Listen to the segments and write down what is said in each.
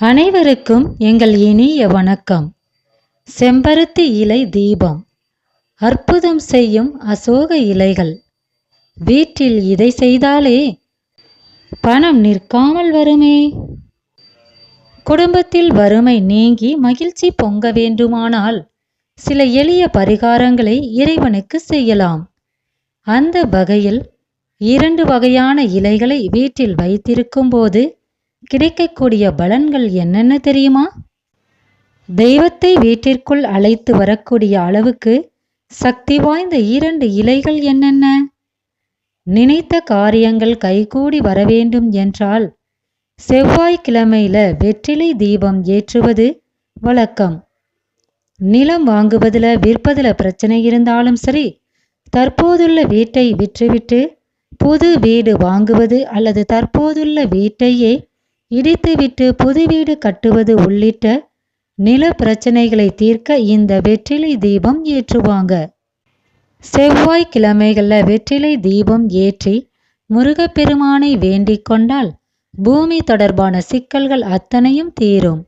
அனைவருக்கும் எங்கள் இனிய வணக்கம். செம்பருத்தி இலை தீபம். அற்புதம் செய்யும் அசோக இலைகள். வீட்டில் இதை செய்தாலே பணம் நிற்காமல் வருமே? குடும்பத்தில் வறுமை நீங்கி மகிழ்ச்சி பொங்க வேண்டுமானால் சில எளிய பரிகாரங்களை இறைவனுக்கு செய்யலாம். அந்த வகையில் இரண்டு வகையான இலைகளை வீட்டில் வைத்திருக்கும் போது கிடைக்கக்கூடிய பலன்கள் என்னென்ன தெரியுமா? தெய்வத்தை வீட்டிற்குள் அழைத்து வரக்கூடிய அளவுக்கு சக்தி வாய்ந்த இரண்டு இலைகள் என்னென்ன? நினைத்த காரியங்கள் கைகூடி வரவேண்டும் என்றால் செவ்வாய்க்கிழமையில வெற்றிலை தீபம் ஏற்றுவது வழக்கம். நிலம் வாங்குவதில் விற்பதில் பிரச்சனை இருந்தாலும் சரி தற்போதுள்ள வீட்டை விற்றுவிட்டு புது வீடு வாங்குவது அல்லது தற்போதுள்ள வீட்டையே இடித்துவிட்டு புது வீடு கட்டுவது உள்ளிட்ட நில பிரச்சனைகளை தீர்க்க இந்த வெற்றிலை தீபம் ஏற்றுவாங்க. செவ்வாய் கிழமைகளில் வெற்றிலை தீபம் ஏற்றி முருகப்பெருமானை வேண்டிக் கொண்டால் பூமி தொடர்பான சிக்கல்கள் அத்தனையும் தீரும்.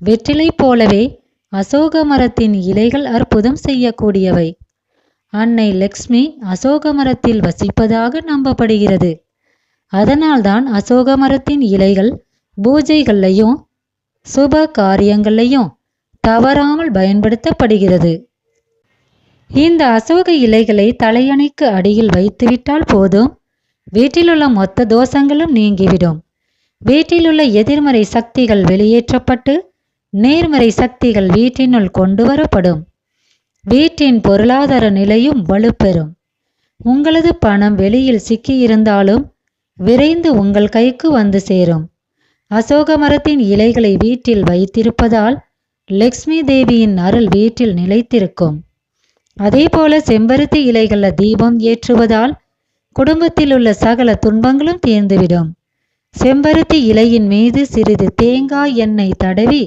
வெற்றிலை போலவே அசோக மரத்தின் இலைகள் அற்புதம் செய்யக்கூடியவை. அன்னை லக்ஷ்மி அசோக மரத்தில் வசிப்பதாக நம்பப்படுகிறது. அதனால்தான் அசோக மரத்தின் இலைகள் பூஜைகள்லையும் சுப காரியங்கள்லையும் தவறாமல் பயன்படுத்தப்படுகிறது. இந்த அசோக இலைகளை தலையணைக்கு அடியில் வைத்துவிட்டால் போதும். வீட்டிலுள்ள மொத்த தோஷங்களும் நீங்கிவிடும். வீட்டிலுள்ள எதிர்மறை சக்திகள் வெளியேற்றப்பட்டு நேர்மறை சக்திகள் வீட்டினுள் கொண்டு வரப்படும் வீட்டின் பொருளாதார நிலையும் வலுப்பெறும். உங்களது பணம் வெளியில் சிக்கியிருந்தாலும் விரைந்து உங்கள் கைக்கு வந்து சேரும். அசோக மரத்தின் இலைகளை வீட்டில் வைத்திருப்பதால் லக்ஷ்மி தேவியின் அருள் வீட்டில் நிலைத்திருக்கும். அதே போல செம்பருத்தி இலைகளில் தீபம் ஏற்றுவதால் குடும்பத்தில் உள்ள சகல துன்பங்களும் தீர்ந்துவிடும். செம்பருத்தி இலையின் மீது சிறிது தேங்காய் எண்ணெய் தடவி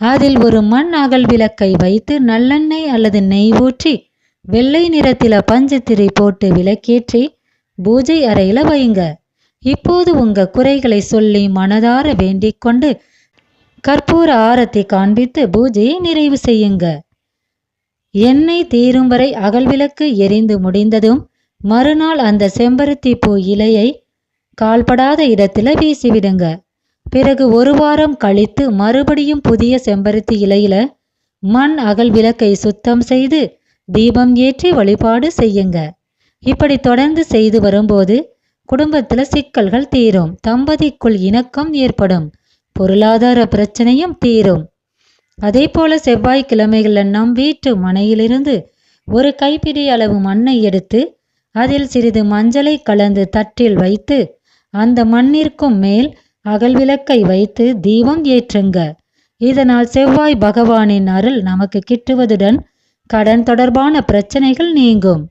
அதில் ஒரு மண் அகல் விளக்கை வைத்து நல்லெண்ணெய் அல்லது நெய் ஊற்றி வெள்ளை நிறத்தில பஞ்சத்திரை போட்டு விளக்கேற்றி பூஜை அறையில வைங்க இப்போது உங்க குறைகளை சொல்லி மனதார வேண்டிக் கொண்டு கற்பூர ஆரத்தை காண்பித்து பூஜையை நிறைவு செய்யுங்க. எண்ணெய் தீரும் வரை அகல் விளக்கு எரிந்து முடிந்ததும் மறுநாள் அந்த செம்பருத்தி பூ இலையை கால்படாத இடத்துல வீசிவிடுங்க. பிறகு ஒரு வாரம் கழித்து மறுபடியும் புதிய செம்பருத்தி இலையில மண் அகல் விளக்கை சுத்தம் செய்து தீபம் ஏற்றி வழிபாடு செய்யுங்க. இப்படி தொடர்ந்து செய்து வரும்போது குடும்பத்தில் சிக்கல்கள் தீரும். தம்பதிக்குள் இணக்கம் ஏற்படும். பொருளாதார பிரச்சனையும் தீரும். அதே போல செவ்வாய்க்கிழமைகளில் நம் வீட்டு மனையிலிருந்து ஒரு கைப்பிடி அளவு மண்ணை எடுத்து அதில் சிறிது மஞ்சளை கலந்து தட்டில் வைத்து அந்த மண்ணிற்கும் மேல் அகல் விளக்கை வைத்து தீபம் ஏற்றுங்க. இதனால் செவ்வாய் பகவானின் அருள் நமக்கு கிட்டுவதுடன் கடன் தொடர்பான பிரச்சனைகள் நீங்கும்.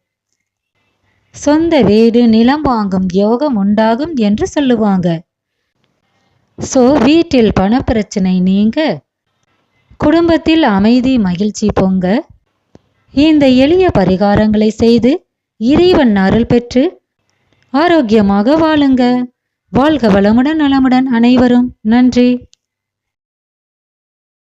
சொந்த வீடு நிலம் வாங்கும் யோகம் உண்டாகும் என்று சொல்லுவாங்க. ஸோ வீட்டில் பணப்பிரச்சனை நீங்க குடும்பத்தில் அமைதி மகிழ்ச்சி பொங்க இந்த எளிய பரிகாரங்களை செய்து இறைவன் அருள் பெற்று ஆரோக்கியமாக வாழுங்க. வாழ்க வளமுடன் நலமுடன் அனைவரும். நன்றி.